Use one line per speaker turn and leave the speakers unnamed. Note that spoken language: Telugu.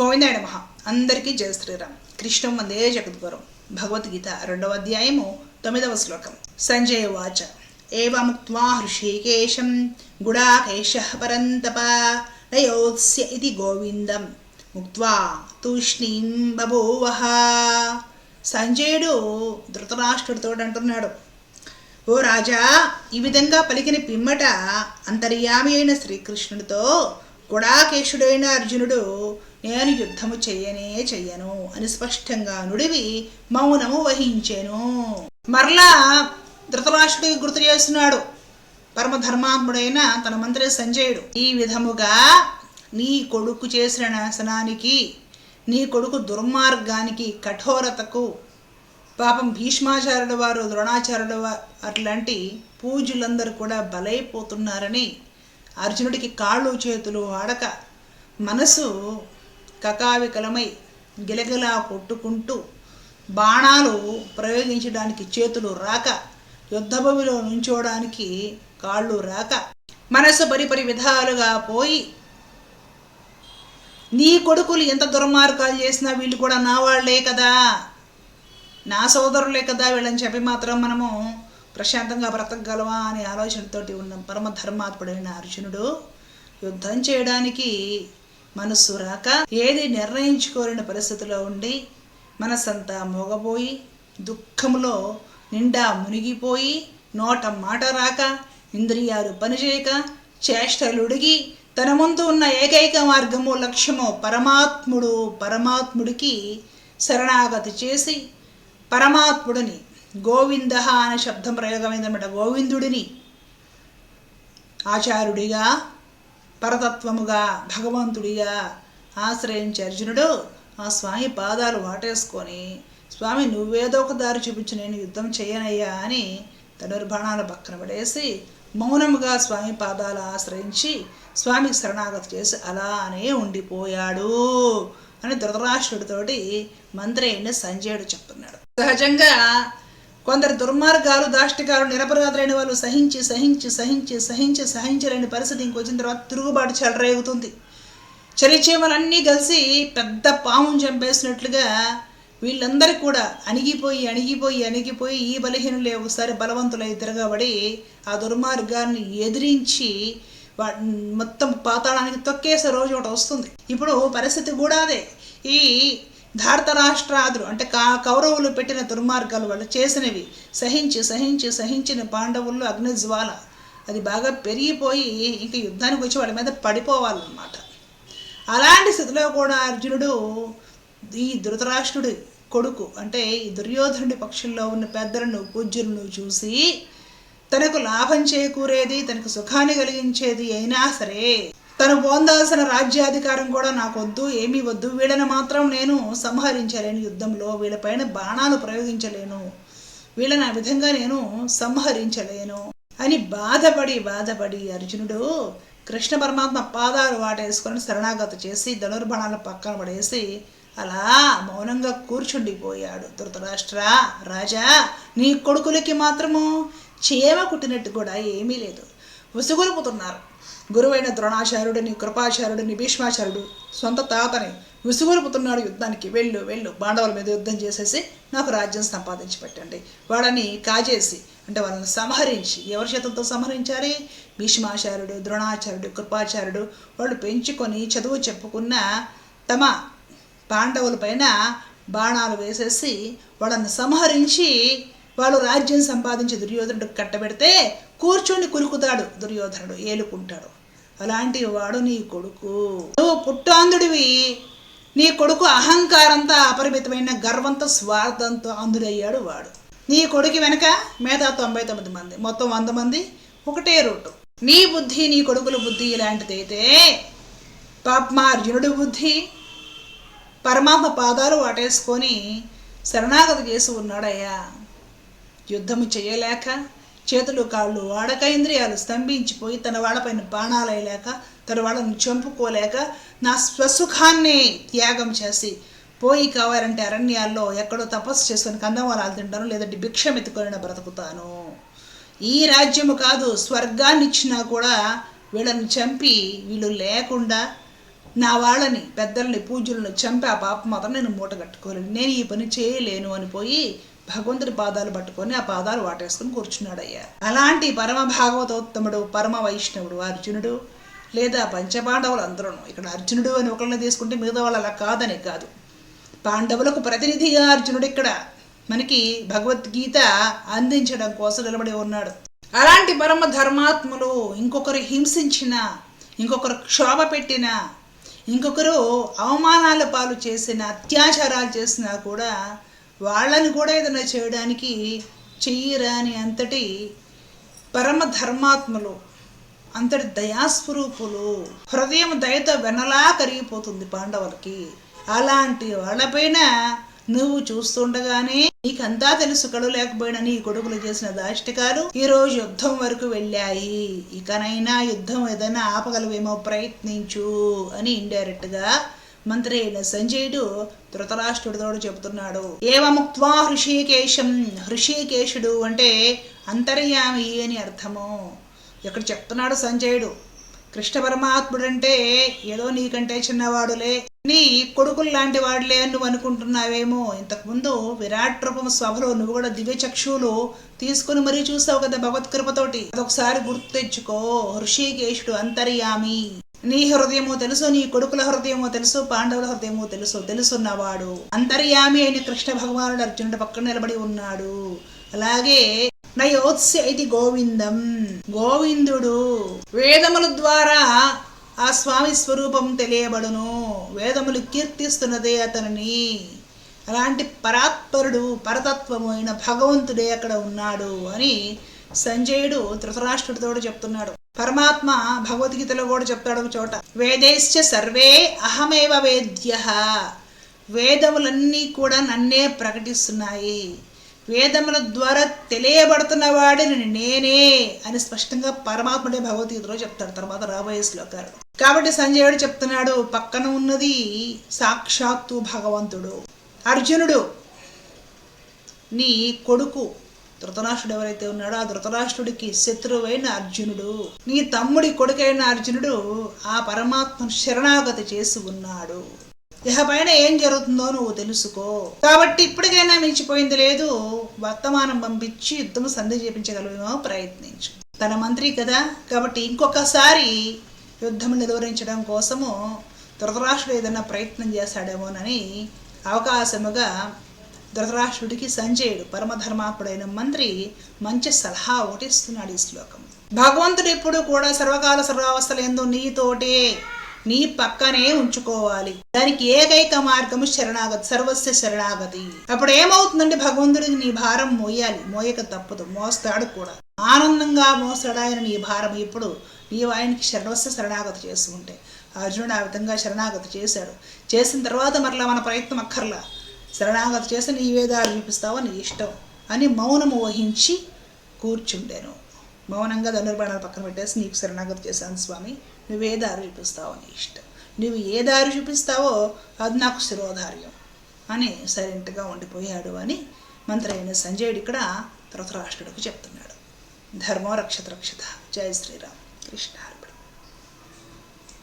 గోవిందాయ నమ. అందరికీ జయ శ్రీరామ్. కృష్ణం వందే జగద్గురం. భగవద్గీత రెండవ అధ్యాయము తొమ్మిదవ శ్లోకం. సంజయ వాచ. ఏవముక్త్వా హృషీకేశం గుడాకేశ పరంతప నయోత్స్య ఇది గోవిందం. ముక్త్వా తూష్ణీం బభూవహ సంజయుడు ధృతరాష్ట్రుడితో అంటున్నాడు. ఓ రాజా ఈ విధంగా పలికిన పిమ్మట అంతర్యామి అయిన శ్రీకృష్ణుడితో గుడాకేశుడైన అర్జునుడు నేను యుద్ధము చెయ్యనే చెయ్యను అని స్పష్టంగా నుడివి మౌనము వహించాను. మరలా ధృతరాష్ట్రుడికి గుర్తు చేస్తున్నాడు. పరమధర్మాత్ముడైన తన మంత్రి సంజయుడు ఈ విధముగా నీ కొడుకు చేసిన నాశనానికి నీ కొడుకు దుర్మార్గానికి కఠోరతకు పాపం భీష్మాచార్యుల వారు ద్రోణాచార్యుల వారు అట్లాంటి పూజలందరూ కూడా బలైపోతున్నారని అర్జునుడికి కాళ్ళు చేతులు ఆడక మనసు కకావికలమై గిలగిలా కొట్టుకుంటూ బాణాలు ప్రయోగించడానికి చేతులు రాక యుద్ధభూమిలో నుంచోడానికి కాళ్ళు రాక మనసు పరిపరి విధాలుగా పోయి నీ కొడుకులు ఎంత దుర్మార్గాలు చేసినా వీళ్ళు కూడా నా వాళ్ళే కదా నా సోదరులే కదా వీళ్ళని చెప్పి మాత్రం మనము ప్రశాంతంగా బ్రతకగలవా అనే ఆలోచనతోటి ఉన్న పరమ ధర్మాత్ముడైన అర్జునుడు యుద్ధం చేయడానికి మనస్సు రాక ఏది నిర్ణయించుకోలేని పరిస్థితిలో ఉండి మనసంతా మోగబోయి దుఃఖములో నిండా మునిగిపోయి నోట మాట రాక ఇంద్రియాలు పనిచేయక చేష్టలుడిగి తన ముందు ఉన్న ఏకైక మార్గము లక్ష్యము పరమాత్ముడు పరమాత్ముడికి శరణాగతి చేసి పరమాత్ముడిని గోవింద అనే శబ్దం ప్రయోగమైందన్నమాట. గోవిందుడిని ఆచార్యుడిగా పరతత్వముగా భగవంతుడిగా ఆశ్రయించే అర్జునుడు ఆ స్వామి పాదాలు వాటేసుకొని స్వామి నువ్వేదో ఒక దారి చూపించి నేను యుద్ధం చేయనయ్యా అని ధనుర్బాణాలు పక్కన పడేసి మౌనముగా స్వామి పాదాలు ఆశ్రయించి స్వామికి శరణాగతి చేసి అలానే ఉండిపోయాడు అని ధృతరాష్ట్రుడితోటి మంత్రి అయిన సంజయుడు చెప్తున్నాడు. సహజంగా కొందరు దుర్మార్గాలు దాష్టికాలు నిరపరాధులైన వాళ్ళు సహించి సహించి సహించి సహించి సహించలేని పరిస్థితి ఇంకొచ్చిన తర్వాత తిరుగుబాటు చెలరేగుతుంది. చలిచీమలన్నీ కలిసి పెద్ద పాముని చంపేసినట్లుగా వీళ్ళందరూ కూడా అణిగిపోయి అణిగిపోయి అణిగిపోయి ఈ బలహీనులే ఒకసారి బలవంతులై తిరగబడి ఆ దుర్మార్గాన్ని ఎదిరించి వా మొత్తం పాతాళానికి తొక్కేసే రోజు ఒకటి వస్తుంది. ఇప్పుడు పరిస్థితి కూడా అదే. ఈ ధారతరాష్ట్రాదులు అంటే కా కౌరవులు పెట్టిన దుర్మార్గాలు వాళ్ళు చేసినవి. సహించి సహించి సహించిన పాండవుల్లో అగ్నిజ్వాల. అది బాగా పెరిగిపోయి ఇంక యుద్ధానికి వచ్చి వాళ్ళ మీద పడిపోవాలన్నమాట. అలాంటి స్థితిలో కూడా అర్జునుడు ఈ ధృతరాష్ట్రుడి కొడుకు అంటే ఈ దుర్యోధనుడి పక్షంలో ఉన్న పెద్దలను పూజ్యులను చూసి తనకు లాభం చేకూరేది తనకు సుఖాన్ని కలిగించేది అయినా సరే తను పొందాల్సిన రాజ్యాధికారం కూడా నాకు వద్దు ఏమీ వద్దు. వీళ్ళని మాత్రం నేను సంహరించలేను యుద్ధంలో. వీళ్ళపైన బాణాలు ప్రయోగించలేను. వీళ్ళని ఆ విధంగా నేను సంహరించలేను అని బాధపడి బాధపడి అర్జునుడు కృష్ణ పరమాత్మ పాదాలు వాటేసుకొని శరణాగతి చేసి ధనుర్బాణాలను పక్కన పడేసి అలా మౌనంగా కూర్చుండిపోయాడు. ధృతరాష్ట్ర రాజా నీ కొడుకులకి మాత్రము చీమ కుట్టినట్టు కూడా ఏమీ లేదు. విసుగులుపుతున్నారు గురువైన ద్రోణాచార్యుడిని కృపాచార్యుడిని భీష్మాచార్యుడు సొంత తాతని విసుగులుపుతున్నాడు యుద్ధానికి. వెళ్ళు వెళ్ళు పాండవుల మీద యుద్ధం చేసేసి నాకు రాజ్యం సంపాదించి పెట్టండి. వాళ్ళని కాజేసి అంటే వాళ్ళని సంహరించి ఎవరి చేతులతో సంహరించాలి? భీష్మాచార్యుడు ద్రోణాచార్యుడు కృపాచార్యుడు వాళ్ళు పెంచుకొని చదువు చెప్పుకున్న తమ పాండవుల పైన బాణాలు వేసేసి వాళ్ళని సంహరించి వాళ్ళు రాజ్యం సంపాదించి దుర్యోధనుడు కట్టబెడితే కూర్చొని కులుకుతాడు దుర్యోధనుడు ఏలుకుంటాడు. అలాంటి వాడు నీ కొడుకు. నువ్వు పుట్టాంధుడివి. నీ కొడుకు అహంకారంతో అపరిమితమైన గర్వంతో స్వార్థంతో అంధుడయ్యాడు వాడు. నీ కొడుకు వెనక మిగతా తొంభై తొమ్మిది మంది. మొత్తం వంద మంది ఒకటే రూటు. నీ బుద్ధి నీ కొడుకుల బుద్ధి ఇలాంటిదైతే పాప్మార్జునుడి బుద్ధి పరమాత్మ పాదాలు వాటేసుకొని శరణాగతి చేసి ఉన్నాడయ్యా. యుద్ధము చేయలేక చేతులు కాళ్ళు వాడక ఇంద్రియాలు స్తంభించిపోయి తన వాళ్ళపైన బాణాలయ్యలేక తన వాళ్ళని చంపుకోలేక నా స్వసుఖాన్ని త్యాగం చేసి పోయి కావాలంటే అరణ్యాల్లో ఎక్కడో తపస్సు చేసుకొని కందమూలాలు తింటాను లేదంటే భిక్షం ఎత్తుకొని బ్రతుకుతాను. ఈ రాజ్యము కాదు స్వర్గాన్ని ఇచ్చినా కూడా వీళ్ళని చంపి వీళ్ళు లేకుండా నా వాళ్ళని పెద్దల్ని పూజలను చంపి ఆ పాప మాత్రం నేను మూట కట్టుకోలేను. నేను ఈ పని చేయలేను అని పోయి భగవంతుడి పాదాలు పట్టుకొని ఆ పాదాలు వాటేసుకుని కూర్చున్నాడయ్యా. అలాంటి పరమ భాగవతోత్తముడు పరమ వైష్ణవుడు అర్జునుడు లేదా పంచపాండవులు అందరూ ఇక్కడ అర్జునుడు అని ఒకరిని తీసుకుంటే మిగతా వాళ్ళు అలా కాదని కాదు. పాండవులకు ప్రతినిధిగా అర్జునుడు ఇక్కడ మనకి భగవద్గీత అందించడం కోసం నిలబడి ఉన్నాడు. అలాంటి పరమ ధర్మాత్ములు ఇంకొకరు హింసించిన ఇంకొకరు క్షోభ పెట్టిన ఇంకొకరు అవమానాల పాలు చేసిన అత్యాచారాలు చేసినా కూడా వాళ్ళని కూడా ఏదైనా చేయడానికి చెయ్యరాని అంతటి పరమధర్మాత్మలు అంతటి దయాస్వరూపులు హృదయం దయతో వెనలా కరిగిపోతుంది పాండవులకి. అలాంటి వాళ్ళపైన నువ్వు చూస్తుండగానే నీకంతా తెలుసు కడు లేకపోయినా నీ కొడుకులు చేసిన దాష్టికాలు ఈ రోజు యుద్ధం వరకు వెళ్ళాయి. ఇకనైనా యుద్ధం ఏదైనా ఆపగలవేమో ప్రయత్నించు అని ఇండైరెక్ట్గా మంత్రి అయిన సంజయుడు ధృతరాష్ట్రుడితో చెబుతున్నాడు. ఏవముక్వా హృషికేశం హృషికేశుడు అంటే అంతర్యామి అని అర్థము. ఇక్కడ చెప్తున్నాడు సంజయుడు. కృష్ణ పరమాత్ముడు అంటే ఏదో నీకంటే చిన్నవాడులే. నీ కొడుకులు లాంటి వాడులే అని నువ్వు అనుకుంటున్నావేమో. ఇంతకుముందు విరాట్ రూపం సభలో నువ్వు కూడా దివ్య చక్షువులు తీసుకుని మరీ చూసావు కదా భగవత్ కృపతోటి. అదొకసారి గుర్తు తెచ్చుకో. హృషికేశుడు అంతర్యామి. నీ హృదయము తెలుసు నీ కొడుకుల హృదయము తెలుసు పాండవుల హృదయము తెలుసు తెలుసున్నవాడు. అంతర్యామి అయిన కృష్ణ భగవానుడు అర్జునుడు పక్కన నిలబడి ఉన్నాడు. అలాగే నయోత్స్య ఇది గోవిందం. గోవిందుడు వేదముల ద్వారా ఆ స్వామి స్వరూపం తెలియబడును. వేదములు కీర్తిస్తున్నదే అతనిని. అలాంటి పరాత్పరుడు పరతత్వము అయిన భగవంతుడే అక్కడ ఉన్నాడు అని సంజయుడు ధృతరాష్ట్రుడితో చెప్తున్నాడు. పరమాత్మ భగవద్గీతలో కూడా చెప్తాడు ఒక చోట. వేదేశ్చ సర్వే అహమేవ వేద్య. వేదములన్నీ కూడా నన్నే ప్రకటిస్తున్నాయి. వేదముల ద్వారా తెలియబడుతున్న వాడిని నేనే అని స్పష్టంగా పరమాత్ముడే భగవద్గీతలో చెప్తాడు తర్వాత రాబోయే శ్లోకాలు. కాబట్టి సంజయుడు చెప్తున్నాడు పక్కన ఉన్నది సాక్షాత్తు భగవంతుడు. అర్జునుడు నీ కొడుకు ధృతరాష్ట్రుడు ఎవరైతే ఉన్నాడో ఆ ధృతరాష్ట్రుడికి శత్రువైన అర్జునుడు నీ తమ్ముడి కొడుకైన అర్జునుడు ఆ పరమాత్మను శరణాగతి చేసి ఉన్నాడు. ఇహ పైన ఏం జరుగుతుందో నువ్వు తెలుసుకో. కాబట్టి ఇప్పటికైనా మించిపోయింది లేదు. వర్తమానం పంపించి యుద్ధం సంధి చేపించగలమేమో ప్రయత్నించు. తన మంత్రి కదా. కాబట్టి ఇంకొకసారి యుద్ధం నిర్వహించడం కోసము ధృతరాష్ట్రుడు ఏదైనా ప్రయత్నం చేశాడేమోనని అవకాశముగా ధృతరాష్ట్రుడికి సంజయుడు పరమధర్మాత్ముడైన మంత్రి మంచి సలహా ఒకటి ఇస్తున్నాడు ఈ శ్లోకం. భగవంతుడు ఎప్పుడు కూడా సర్వకాల సర్వావస్థలు ఎందు నీతోటే నీ పక్కనే ఉంచుకోవాలి. దానికి ఏకైక మార్గము శరణాగతి సర్వస్య శరణాగతి. అప్పుడు ఏమవుతుందంటే భగవంతుడికి నీ భారం మోయాలి మోయక తప్పదు మోస్తాడు కూడా. ఆనందంగా మోస్తాడు ఆయన నీ భారం ఇప్పుడు నీవు ఆయనకి శరణస్య శరణాగతి చేసుకుంటే అర్జునుడు ఆ విధంగా శరణాగతి చేశాడు. చేసిన తర్వాత మరలా మన ప్రయత్నం అక్కర్లా. శరణాగతి చేసి నీ వేదాలు చూపిస్తావో నీ ఇష్టం అని మౌనము వహించి కూర్చుండెను. మౌనంగా ధనుర్బాణాలు పక్కన పెట్టేసి నీకు శరణాగతి చేశాను స్వామి. నువ్వు ఏ దారి చూపిస్తావో నీ ఇష్టం. నువ్వు ఏ దారి చూపిస్తావో అది నాకు శిరోధార్యం. అని సైలెంట్గా ఉండిపోయాడు అని మంత్రైన సంజయుడు ఇక్కడ ధృతరాష్ట్రుడికి చెప్తున్నాడు. ధర్మో రక్షత రక్షత. జయ శ్రీరామ్. కృష్ణ